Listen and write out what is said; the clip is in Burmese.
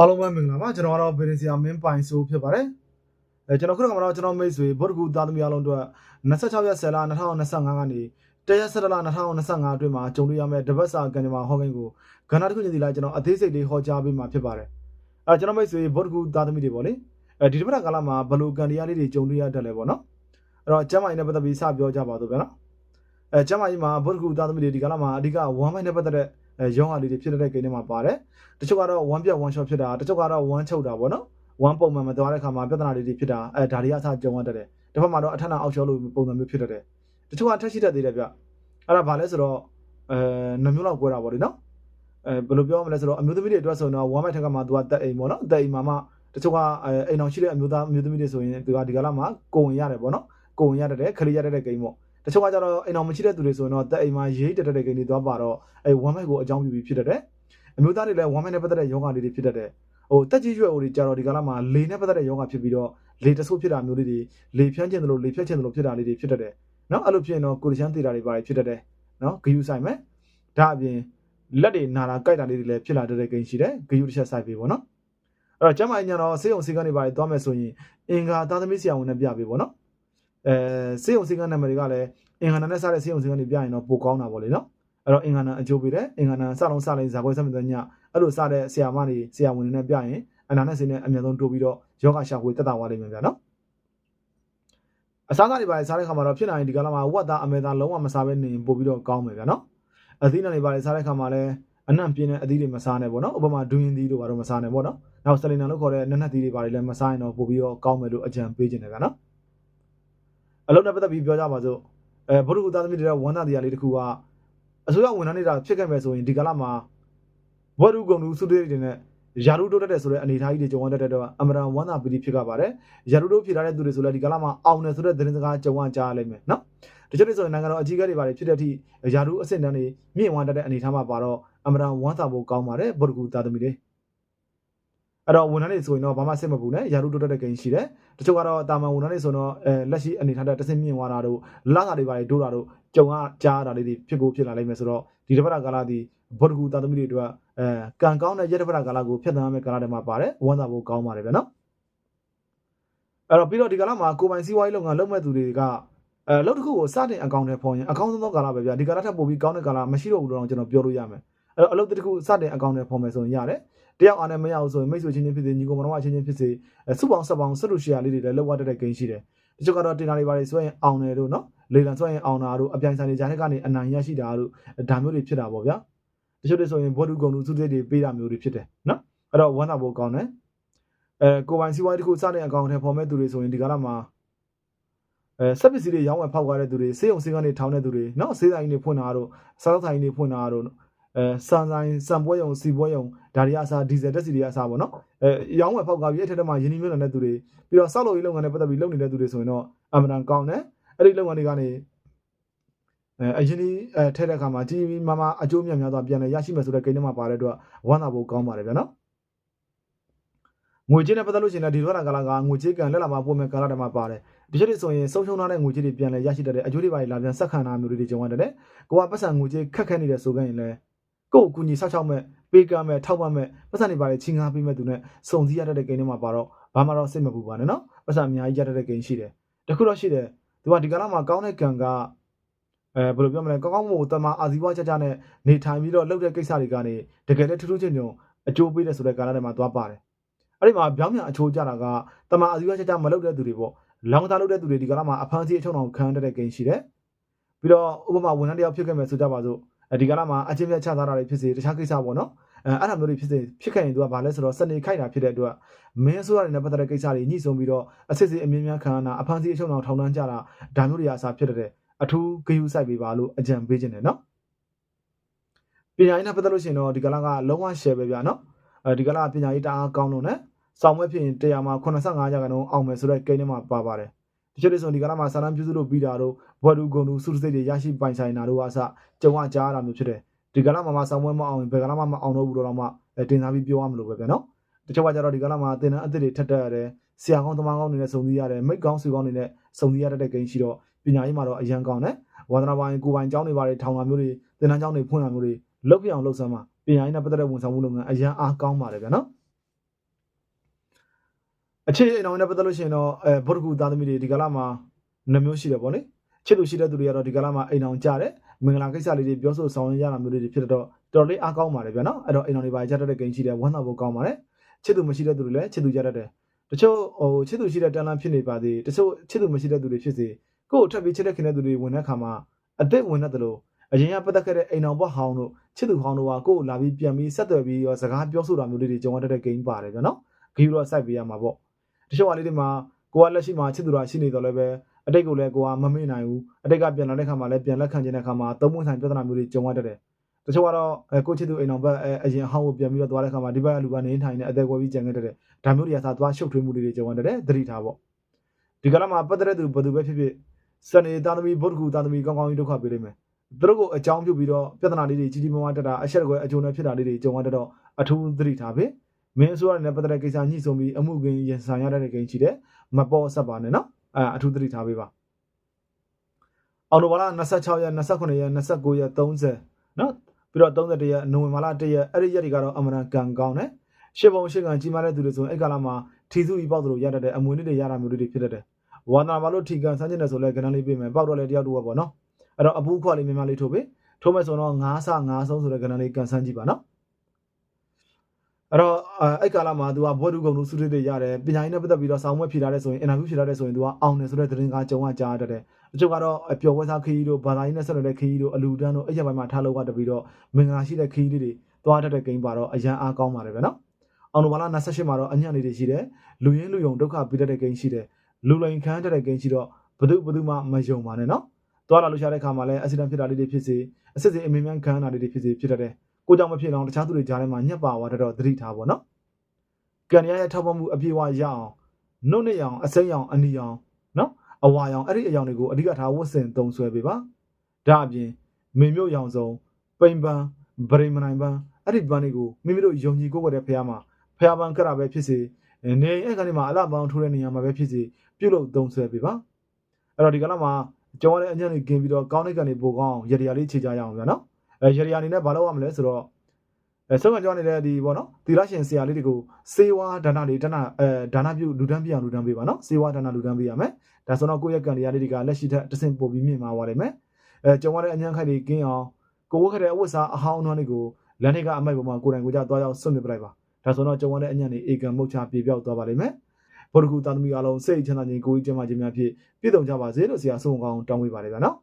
အားလုံးပဲမင်္ဂလာပါကျွန်တော်ကတော့ဗေဒင်ဆီယာမင်းပိုင်ဆိုဖြစ်ပါတယ်အဲကျွန်တော်ခုနကမှတော့ကျွန်တော်မိတ်ဆွေဗုဒ္ဓဂူသားသမီးအားလုံးအတွက်26ရက်10လ2025ကနေတရက်17လ2025အတွင်းမှာကြုံတွေ့ရမယ့်တပတ်စာကန်ဂျမာဟောကိန်းကိုကဏ္ဍတစ်ခုချင်းစီလိုက်ကျွန်တော်အသေးစိတ်လေးဟောကြားပေးမှာဖြစ်ပါတယ်အဲကျွန်တော်မိတ်ဆွေဗုဒ္ဓဂူသားသမီးတွေပေါ့လေအဲဒီတပတ်ကာလမှာဘယ်လိုကန်တရားလေးတွေကြုံတွေ့ရတတ်လဲပေါ့နော်အဲ့တော့ကျမ်းမာရေးနဲ့ပတ်သက်ပြီးစပြောကြပါတော့ဗျာနော်အဲကျမ်းမာရေးမှာဗုဒ္ဓဂူသားသမီးတွေဒီကာလမှာအဓိကဝမ်းပိုင်းနဲ့ပတ်သက်တဲ့ အဲရောဂါလေးတွေဖြစ်တဲ့ကိန်းတွေမှာပါတယ်တချို့ကတော့ one ပြတ် one shot ဖြစ်တာတချို့ကတော့ one ချုပ်တာပေါ့နော် one ပုံမှန်မသွားတဲ့ခါမှာပြဿနာတွေတွေဖြစ်တာအဲဒါတွေအဆကြုံရတတ်တယ်တစ်ဖက်မှာတော့အထက်နာအောက်ချောလို့ပုံစံမျိုးဖြစ်တတ်တယ်တချို့ကထက်ရှိတတ်သေးတယ်ဗျအဲ့ဒါဘာလဲဆိုတော့အဲနှမျိုးလောက်ကွဲတာပေါ့လေနော်အဲဘယ်လိုပြောမလဲဆိုတော့အမျိုးသမီးတွေအတွက်ဆိုရင်တော့ one မိုက်ထက်ကမှသူကတက်အိမ်ပေါ့နော်တက်အိမ်မှာမှတချို့ကအဲအိမ်အောင်ရှိတဲ့အမျိုးသားအမျိုးသမီးတွေဆိုရင်သူကဒီကလာမှာကိုဝင်ရတယ်ပေါ့နော်ကိုဝင်ရတတ်တယ်ခလေးရတတ်တဲ့ဂိမ်းပေါ့ တချို့ကကျတော့အိမ်အောင်မရှိတဲ့သူတွေဆိုရင်တော့တက်အိမ်မှာရေးတက်တဲ့ဂိမ်းတွေသွားပါတော့အဲ one မိုက်ကိုအကြောင်းပြုပြီးဖြစ်တတ်တယ်အမျိုးသားတွေလည်း one မိုက်နဲ့ပတ်သက်တဲ့ယောဂလေးတွေဖြစ်တတ်တယ်ဟိုတက်ကြီးရွယ်အိုတွေကြတော့ဒီကလာမှာလေနဲ့ပတ်သက်တဲ့ယောဂဖြစ်ပြီးတော့လေတဆုပ်ဖြစ်တာမျိုးလေးတွေလေဖြန်းခြင်းတို့လေဖြတ်ခြင်းတို့ဖြစ်တာလေးတွေဖြစ်တတ်တယ်နော်အဲ့လိုဖြစ်ရင်တော့ကိုရချမ်းသေးတာတွေပါတယ်ဖြစ်တတ်တယ်နော်ဂယူဆိုင်မယ်ဒါအပြင်လက်တွေနာတာကြိုက်တာလေးတွေလည်းဖြစ်လာတတ်တဲ့ဂိမ်းရှိတယ်ဂယူတစ်ချက်ဆိုင်ပြီပေါ့နော်အဲ့တော့ကျမအညာတော့စေးုံစေးကနေပါတယ်သွားမယ်ဆိုရင်အင်္ဂါသားသမီးဆရာဝန်နဲ့ပြပြီပေါ့နော် အဲစေးုံစေးကနံပါတ်တွေကလည်းအင်္ဂါနာနဲ့စားတဲ့စေးုံစေးကနေပြရင်တော့ပိုကောင်းတာပေါ့လေနော်အဲ့တော့အင်္ဂါနာအကျိုးပေးတယ်အင်္ဂါနာစလုံးစလိုက်ဇာပွဲဆက်မတဲ့ညအဲ့လိုစတဲ့ဆရာမတွေဆရာဝန်တွေနဲ့ပြရင်အနာနဲ့စိနဲ့အမြန်ဆုံးတိုးပြီးတော့ယောဂရှာဖွေတက်တာသွားလိမ့်မယ်ဗျာနော်အစားအစာတွေပါလေစားတဲ့ခါမှာတော့ဖြစ်နိုင်ဒီကလာမှာဝက်သားအမေသားလုံးဝမစားဘဲနေပို့ပြီးတော့ကောင်းမယ်ဗျာနော်အသီးနှံတွေပါလေစားတဲ့ခါမှာလည်းအနံ့ပြင်းတဲ့အသီးတွေမစားနဲ့ပေါ့နော်ဥပမာဒူရင်သီးတို့ဘာလို့မစားနဲ့ပေါ့နော်နောက်ဆလင်နာလို့ခေါ်တဲ့နက်နက်သီးတွေပါလေလည်းမစားရင်တော့ပို့ပြီးတော့ကောင်းမယ်လို့အကြံပေးခြင်းတယ်ဗျာနော် အလုံးနဲ့ပတ်သက်ပြီးပြောကြပါစို့အဲဘုရုသားသမီးတွေဝမ်းသာတရားလေးတစ်ခုကအစိုးရဝန်ထမ်းနေတာဖြစ်ခဲ့မယ်ဆိုရင်ဒီကလာမှာဘဝရုကုံလူစုတွေတွေနဲ့ယာရုတိုးတက်တဲ့ဆိုတဲ့အနေအထားကြီးတွေကြုံရတဲ့တော့အမရန်ဝမ်းသာပီတိဖြစ်ခဲ့ပါတယ်ယာရုတိုးဖြစ်လာတဲ့သူတွေဆိုလည်းဒီကလာမှာအောင်တယ်ဆိုတဲ့သတင်းစကားကြုံရကြရလိမ့်မယ်နော်တချို့တွေဆိုရင်နိုင်ငံတော်အကြီးအကဲတွေပါဖြစ်တဲ့အထိယာရုအဆင့်တန်းတွေမြင့်ဝမ်းတက်တဲ့အနေအထားမှာပါတော့အမရန်ဝမ်းသာဖို့ကောင်းပါတယ်ဘုရုကူသားသမီးတွေ အဲ့တော့ဝန်ထမ်းတွေဆိုရင်တော့ဘာမှစိတ်မပူနဲ့ယာရုတိုးတက်တဲ့ဂိမ်းရှိတယ်တချို့ကတော့တာမန်ဝန်ထမ်းတွေဆိုတော့အဲလက်ရှိအနေထားတဲ့တဆင့်မြင့်သွားတာတို့လာတာတွေပါဒိုးတာတို့ကြုံရကြားရတာလေးတွေဖြစ်ကိုဖြစ်လာလိမ့်မယ်ဆိုတော့ဒီတစ်ပတ်ကာလဒီဘုဒ္ဓဂူသားသမီးတွေအတွက်အဲကံကောင်းတဲ့ရက်တစ်ပတ်ကာလကိုဖျက်သမ်းမဲ့ကာလတွေမှာပါတယ်ဝမ်းသာဖို့ကောင်းပါတယ်ဗျနော်အဲ့တော့ပြီးတော့ဒီကာလမှာကိုပိုင်စီးပွားရေးလုပ်ငန်းလုပ်မဲ့သူတွေကအဲလုပ်တစ်ခုကိုစတင်အကောင့်ထဲပေါ်ရင်အကောင့်ဆုံးသောကာလပဲဗျဒီကာလထပ်ပို့ပြီးကောင်းတဲ့ကာလမရှိတော့ဘူးလို့တော့ကျွန်တော်ပြောလို့ရမယ် အဲ့တော့အလုပ်တစ်ခုစတင်အကောင့်ထဲပေါ်မယ်ဆိုရင်ရတယ်တယောက်အားနဲ့မရဘူးဆိုရင်မိတ်ဆွေချင်းချင်းဖြစ်စေညီကောင်မတော်အချင်းချင်းဖြစ်စေစုပေါင်းဆက်ပေါင်းဆက်လို့ရှယ်ယာလေးတွေလည်းလောက်ဝတတ်တဲ့ဂိမ်းရှိတယ်တချို့ကတော့တင်တာတွေပါတယ်ဆိုရင်အောင်တယ်တို့နော်လေလံဆိုရင်အောင်တာတို့အပြိုင်ဆိုင်တွေဂျာနဲ့ကနေအနိုင်ရရှိတာတို့ဒါမျိုးတွေဖြစ်တာပေါ့ဗျာတချို့တွေဆိုရင်ဘောဒူကုံလူစုတွေတွေပေးတာမျိုးတွေဖြစ်တယ်နော်အဲ့တော့ဝမ်းသာဖို့ကောင်းတယ်အဲကိုပိုင်စီးပွားရေးတစ်ခုစတဲ့အကောင့်ထဲပေါ်မဲ့သူတွေဆိုရင်ဒီကာလမှာအဲစက်ပစ္စည်းတွေရောင်းဝယ်ဖောက်ကားတဲ့သူတွေစေးုံစေးကနေထောင်းတဲ့သူတွေနော်စေးဆိုင်တွေဖွင့်တာတို့စားသောက်ဆိုင်တွေဖွင့်တာတို့ အဲစံဆိုင်စံပွဲယုံစီပွဲယုံဒါတွေအစားဒီဇယ်တက်စီတွေအစားပေါ့နော်အဲရောင်းဝယ်ဖောက်ကားပြီးအဲ့ထက်မှယင်းနှိမ့်မြုပ်နေတဲ့သူတွေပြီးတော့စောက်လို့ရေးလုပ်ငန်းနဲ့ပတ်သက်ပြီးလုပ်နေတဲ့သူတွေဆိုရင်တော့အမှန်တန်ကောင်းတယ်အဲ့ဒီလုပ်ငန်းတွေကနေအဲအရင်ဒီအဲထဲတဲ့အခါမှာကြီးကြီးမားမားအကျိုးမြတ်များစွာပြန်လည်ရရှိမယ်ဆိုတဲ့ကိန်းထဲမှာပါတဲ့အတွက်ဝမ်းသာဖို့ကောင်းပါတယ်ဗျာနော်ငွေကြေးနဲ့ပတ်သက်လို့ရှိရင်လည်းဒီဘက်ကကာလကငွေကြေးကံလက်လာမှာပုံမဲ့ကာလတွေမှာပါတယ်ဒီချက်တွေဆိုရင်ဆုံးရှုံးထားတဲ့ငွေကြေးတွေပြန်လည်ရရှိတတ်တဲ့အကျိုးတွေပါလာပြန်ဆက်ခံတာမျိုးတွေကြုံရတယ်ကိုကပတ်စံငွေကြေးခက်ခဲနေတယ်ဆိုကြရင်လည်း ကိုယ့်ကိုကူညီဆောက်ရှောက်မဲ့ပေးကမ်းမဲ့ထောက်ပံ့မဲ့ပတ်စံတွေပါလေချင်းကားပေးမဲ့သူနဲ့စုံစည်းရတတ်တဲ့ကိန်းတွေမှာပါတော့ဘာမှတော့စိတ်မပူပါနဲ့နော်ပတ်စံအများကြီးရတတ်တဲ့ကိန်းရှိတယ်တခုတော့ရှိတယ်သူကဒီကာလမှာကောင်းတဲ့ကံကအဲဘယ်လိုပြောမလဲကောင်းကောင်းမို့တမအာဇီဝကြကြနဲ့နေထိုင်ပြီးတော့လုပ်တဲ့ကိစ္စတွေကနေတကယ်လည်းထူးထူးချွန်ချွန်အကျိုးပေးတယ်ဆိုတဲ့ကာလတွေမှာသွားပါတယ်အဲ့ဒီမှာပြောင်းပြန်အချိုးကြတာကတမအာဇီဝကြကြမလုပ်တဲ့သူတွေပေါ့လောင်သားလုပ်တဲ့သူတွေဒီကာလမှာအဖမ်းဆီးအချုံအောင်ခံရတဲ့ကိန်းရှိတယ်ပြီးတော့ဥပမာဝန်ထမ်းတယောက်ဖြစ်ခဲ့မယ်ဆိုကြပါစို့ ဒီကာလမှာအချင်းပြတ်ချသားတာတွေဖြစ်စေတခြားကိစ္စပေါ့နော်အဲအဲ့ဒါမျိုးတွေဖြစ်စေဖြစ်ခဲ့ရင်သူကဘာလဲဆိုတော့စနေခိုက်တာဖြစ်တဲ့အတွက်မင်းဆိုရတဲ့ပတ်သက်တဲ့ကိစ္စတွေညှိဆုံးပြီးတော့အစစ်စစ်အမြင်များခံရတာအဖမ်းဆီးအချုံအောင်ထောင်နှန်းကြတာဒါမျိုးတွေအစားဖြစ်တဲ့အထူးဂယုစိုက်ပေးပါလို့အကြံပေးခြင်းတယ်နော်ပညာရေးနဲ့ပတ်သက်လို့ရှိရင်တော့ဒီကလာကလုံးဝ share ပဲဗျာနော်အဲဒီကလာပညာရေးတအားကောင်းလို့ ਨੇ စောင်းမွဲဖြစ်ရင်တရားမှာ85ရာခိုင်နှုန်းအောင်မယ်ဆိုတော့ကိန်းထဲမှာပါပါတယ် တချို့တွေဆိုဒီကလာမှာစာတမ်းပြုစုလို့ပြီးတာတော့ဘဝဒူဂုံလူစုစိတ်တွေရရှိပိုင်ဆိုင်တာတို့အစကြုံရကြားရတာမျိုးဖြစ်တယ်ဒီကလာမှာမစောင်းမွဲမအောင်ဘယ်ကလာမှာမအောင်တော့ဘူးတော့မှတင်စားပြီးပြောရမလို့ပဲဗျာနော်တချို့ကကြတော့ဒီကလာမှာတင်တန်းအစ်စ်တွေထက်တက်ရတယ်ဆရာကောင်းသမားကောင်းတွေနဲ့စုံစည်းရတယ်မိတ်ကောင်းဆွေကောင်းတွေနဲ့စုံစည်းရတဲ့ကိန်းရှိတော့ပညာရေးမှာတော့အရန်ကောင်းတယ်ဝါသနာပိုင်းကိုပိုင်ကျောင်းတွေပါတယ်ထောင်လာမျိုးတွေသင်တန်းကျောင်းတွေဖွင့်လာမျိုးတွေလုပ်ပြအောင်လုပ်စမ်းပါပညာရေးနဲ့ပတ်သက်တဲ့ဝန်ဆောင်မှုလုပ်ငန်းအရန်အားကောင်းပါတယ်ဗျာနော် အခြေအိမ်အောင်နဲ့ပတ်သက်လို့ရှိရင်တော့အဲဗုဒ္ဓကူသားသမီးတွေဒီကလာမှာနှမျိုးရှိတယ်ပေါ့လေချစ်သူရှိတဲ့သူတွေကတော့ဒီကလာမှာအိမ်အောင်ကြတယ်မင်္ဂလာကိစ္စလေးတွေပြောဆိုဆောင်ရွက်ရတာမျိုးတွေဖြစ်တော့တော်တော်လေးအားကောင်းပါတယ်ဗျာနော်အဲ့တော့အိမ်အောင်တွေပါကြတတ်တဲ့ဂိမ်းရှိတယ်ဝမ်းသာဖို့ကောင်းပါတယ်ချစ်သူမရှိတဲ့သူတွေလည်းချစ်သူကြတတ်တယ်တချို့ဟိုချစ်သူရှိတဲ့တန်လန်းဖြစ်နေပါသေးတချို့ချစ်သူမရှိတဲ့သူတွေဖြစ်စေကိုယ့်ကိုထပ်ပြီးချစ်တဲ့ခင်တဲ့သူတွေဝင်တဲ့ခါမှာအသက်ဝင်တဲ့သူလို့အရင်ကပတ်သက်ခဲ့တဲ့အိမ်အောင်ဘွားဟောင်းတို့ချစ်သူဟောင်းတို့ကကိုယ့်ကိုလာပြီးပြန်ပြီးဆက်သွယ်ပြီးရောစကားပြောဆိုတာမျိုးလေးတွေကြုံရတဲ့ဂိမ်းပါတယ်ဗျာနော်ဂီရောစိုက်ပေးရမှာပေါ့ တချို့ဟာလေးတွေမှာကိုကလက်ရှိမှာချစ်သူတော်ရှိနေတော့လည်းပဲအတိတ်ကိုလည်းကိုကမမေ့နိုင်ဘူးအတိတ်ကပြန်လာတဲ့ခါမှာလည်းပြန်လက်ခံခြင်းတဲ့ခါမှာသုံးပုံဆိုင်ပြဿနာမျိုးတွေကြုံရတတ်တယ်တချို့ကတော့အဲကိုချစ်သူအိမ်အောင်ဘက်အဲအရင်ဟောင်းကိုပြန်ပြီးတော့သွားတဲ့ခါမှာဒီဘက်ကလူကနေထိုင်နေအသက်ကွယ်ပြီးကြံခဲ့တတ်တယ်ဒါမျိုးတွေကသာသွားရှုပ်ထွေးမှုတွေကြုံရတတ်တယ်သတိထားပေါ့ဒီကလာမှာပတ်သက်တဲ့သူဘယ်သူပဲဖြစ်ဖြစ်စနေသားသမီးဗုဒ္ဓကူသားသမီးကောင်းကောင်းကြီးဒုက္ခပေးလိမ့်မယ်သူတို့ကိုအကြောင်းပြုပြီးတော့ပြဿနာလေးတွေကြီးကြီးမားမားတက်တာအဆက်ကွယ်အကျိုးနဲ့ဖြစ်တာလေးတွေကြုံရတတ်တော့အထူးသတိထားပဲ မင်းအစိုးရနဲ့ပတ်သက်တဲ့ကိစ္စညှိဆုံးပြီးအမှုကင်းရင်ဆိုင်ရတဲ့ကိန်းရှိတယ်မပေါ်ဆက်ပါနဲ့နော်အဲအထူးသတိထားပေးပါအော်တိုဘာလ26ရက်29ရက်29ရက်30နော်ပြီးတော့31ရက်နိုဝင်ဘာလ1ရက်အဲ့ဒီရက်တွေကတော့အမှန်တန်ကံကောင်းတယ်ရှစ်ပုံရှစ်ကံကြီးမားတဲ့သူတွေဆိုရင်အဲ့ကာလမှာထီစုဤပေါက်သလိုရတတ်တဲ့အမွေလေးတွေရတာမျိုးလေးတွေဖြစ်တတ်တယ်ဝါသနာဘာလို့ထီကံဆန်းကျင်တယ်ဆိုလဲကဏ္ဍလေးပြမယ်ပေါက်တော့လေတယောက်တူပဲပေါ့နော်အဲ့တော့အပူးခွာလေးများများလေးထိုးပေးထိုးမယ်ဆိုတော့9ဆ9ဆုံးဆိုတဲ့ကဏ္ဍလေးကန်ဆန်းကြည့်ပါနော် အဲ့တော့အဲ့ကာလမှာ तू ကဘွဲ့ဒုကုံလို့စုထွေးတွေရတယ်ပညာရေးနဲ့ပတ်သက်ပြီးတော့ဆောင်းမွဲဖြေထားတဲ့ဆိုရင်အင်တာဗျူးဖြေထားတဲ့ဆိုရင် तू ကအောင်တယ်ဆိုတဲ့သတင်းကားကြုံကကြားတတ်တယ်အချို့ကတော့ပျော်ပွဲစားခရီးတို့ဘာသာရေးနဲ့ဆက်နွယ်တဲ့ခရီးတို့အလူတန်းတို့အဲ့ချက်ပိုင်းမှာထားလို့ကတပြီးတော့မင်္ဂလာရှိတဲ့ခရီးလေးတွေသွားတတ်တဲ့ဂိမ်းပါတော့အရန်အားကောင်းပါတယ်ဗျနော်အောင်လိုဘာလ28မှာတော့အညံ့လေးတွေရှိတယ်လူရင်းလူယုံဒုက္ခပြီးတတ်တဲ့ဂိမ်းရှိတယ်လူလိန်ခန်းတတ်တဲ့ဂိမ်းရှိတော့ဘသူဘသူမှမယုံပါနဲ့နော်သွားလာလို့ရှာတဲ့ခါမှာလည်းအက်ဆီဒန့်ဖြစ်တာလေးတွေဖြစ်စေအစစ်စစ်အမင်းမြန်ခန်းတာလေးတွေဖြစ်စေဖြစ်တတ်တယ် ကိုကြောင့်မဖြစ်အောင်တခြားသူတွေကြားထဲမှာညက်ပါသွားတော့သတိထားပါနော်ကံရရဲ့ထောက်ပံ့မှုအပြည့်အဝရအောင်နှုတ်နဲ့ရအောင်အစိမ်းအောင်အနီအောင်နော်အဝါရောင်အဲ့ဒီအယောင်တွေကိုအဓိကထားဝတ်ဆင်သုံးဆွဲပေးပါဒါအပြင်မေမျိုးရောင်စုံပိန်ပန်းဗရိမနိုင်ပန်းအဲ့ဒီပန်းတွေကိုမိမိတို့ယုံကြည်ကိုယ်ကိုယ်တဲ့ဖះမှာဖះပန်းကရပဲဖြစ်စေနေအဲ့ကနေမှာအလှပန်းထိုးတဲ့နေရာမှာပဲဖြစ်စေပြုတ်လို့သုံးဆွဲပေးပါအဲ့တော့ဒီကနေ့မှာကျောင်းရတဲ့အညံ့လေးกินပြီးတော့ကောင်းတဲ့ကနေပိုကောင်းရရလေးခြေကြရအောင်ဗျာနော် အဲရရအနေနဲ့ဘာလုပ်ရမလဲဆိုတော့အဲဆုံးကကျောင်းနေတဲ့ဒီပေါ့နော်သီလရှင်ဆရာလေးတွေကိုစေဝါဒါနလေးဒါနအဲဒါနပြုလူတန်းပြအောင်လူတန်းပေးပါနော်စေဝါဒါနလူတန်းပေးရမယ်ဒါဆိုတော့ကိုယ့်ရဲ့ကံတရားလေးတွေကလက်ရှိထက်တဆင့်ပို့ပြီးမြင့်မာသွားတယ်မယ်အဲကျောင်းရတဲ့အညံ့ခိုက်လေးกินအောင်ကိုဝတ်ခဲ့တဲ့အဝတ်စားအဟောင်းနှောင်းလေးကိုလမ်းထိပ်ကအမိုက်ပေါ်မှာကိုယ်တိုင်ကိုယ်ကြသွားရောက်ဆွတ်မြစ်ပလိုက်ပါဒါဆိုတော့ကျောင်းရတဲ့အညံ့လေးအေကံမုတ်ချပြေပြောက်သွားပါလိမ့်မယ်ဗုဒ္ဓဂူတာသမီအားလုံးစိတ်ချမ်းသာခြင်းကိုယ်ကြီးကျမ်းမာခြင်းများဖြင့်ပြည့်စုံကြပါစေလို့ဆရာဆုံးကောင်းတောင်းပေးပါတယ်ဗျာနော်